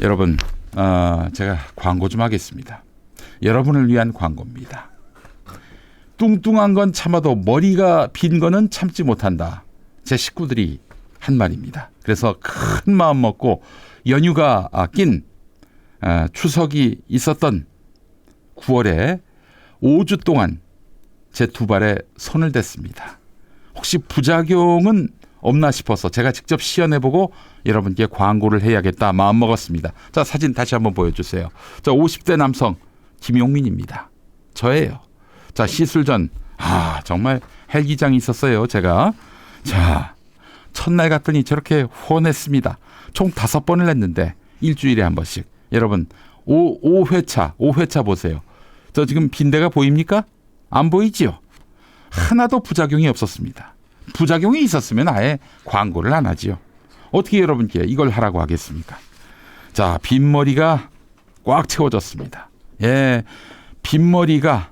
여러분, 어, 제가 광고 좀 하겠습니다. 여러분을 위한 광고입니다. 뚱뚱한 건 참아도 머리가 빈 거는 참지 못한다. 제 식구들이 한 말입니다. 그래서 큰 마음 먹고 연휴가 아, 낀 아, 추석이 있었던 9월에 5주 동안 제 두 발에 손을 댔습니다. 혹시 부작용은 없나 싶어서 제가 직접 시연해보고 여러분께 광고를 해야겠다 마음 먹었습니다. 자 사진 다시 한번 보여주세요. 자 50대 남성 김용민입니다. 저예요. 자 시술 전 아 정말 헬기장이 있었어요. 제가 자 첫날 갔더니 저렇게 후원했습니다. 총 다섯 번을 했는데 일주일에 한 번씩 여러분 5, 5회차 5회차 보세요. 저 지금 빈대가 보입니까? 안 보이지요? 하나도 부작용이 없었습니다. 부작용이 있었으면 아예 광고를 안 하지요. 어떻게 여러분께 이걸 하라고 하겠습니까? 자, 빈머리가 꽉 채워졌습니다. 예, 빈머리가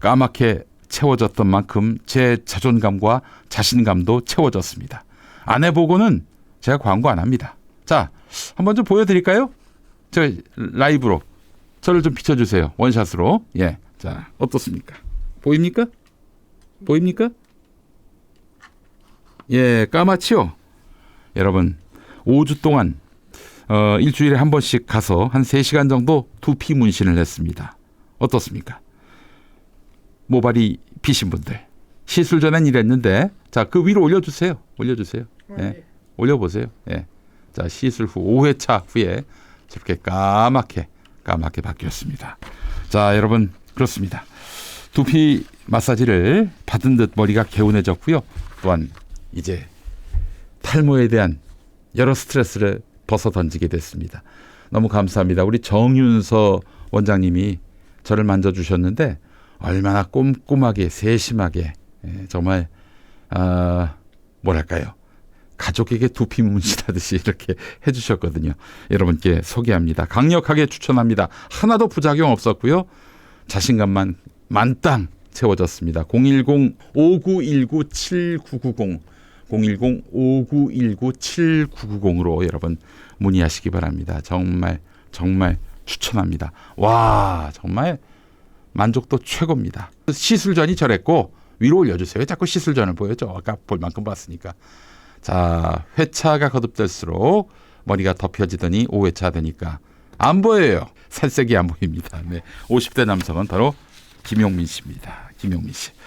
까맣게 채워졌던 만큼 제 자존감과 자신감도 채워졌습니다. 안 해보고는 제가 광고 안 합니다. 자, 한번 좀 보여드릴까요? 저 라이브로 저를 좀 비춰주세요. 원샷으로. 예, 자 어떻습니까? 보입니까? 보입니까? 예, 까맣지요? 여러분, 5주 동안 어, 일주일에 한 번씩 가서 한 3시간 정도 두피 문신을 했습니다. 어떻습니까? 모발이 비신 분들. 시술 전엔 이랬는데, 자, 그 위로 올려 주세요. 올려 주세요. 예, 올려 보세요. 예. 자, 시술 후 5회차 후에 저렇게 까맣게, 까맣게 바뀌었습니다. 자, 여러분, 그렇습니다. 두피 마사지를 받은 듯 머리가 개운해졌고요. 또한 이제 탈모에 대한 여러 스트레스를 벗어 던지게 됐습니다. 너무 감사합니다. 우리 정윤서 원장님이 저를 만져주셨는데 얼마나 꼼꼼하게 세심하게 예, 정말 아 뭐랄까요 가족에게 두피 문신하듯이 이렇게 해주셨거든요. 여러분께 소개합니다. 강력하게 추천합니다. 하나도 부작용 없었고요. 자신감만 만땅 채워졌습니다. 010-5919-7990 010-5919-7990으로 여러분 문의하시기 바랍니다. 정말 정말 추천합니다. 와 정말 만족도 최고입니다. 시술전이 저랬고 위로 올려주세요. 왜 자꾸 시술전을 보여줘. 아까 볼 만큼 봤으니까. 자 회차가 거듭될수록 머리가 덮여지더니 5회차 되니까 안 보여요. 살색이 안 보입니다. 네. 50대 남성은 바로 김용민 씨입니다. 김용민 씨.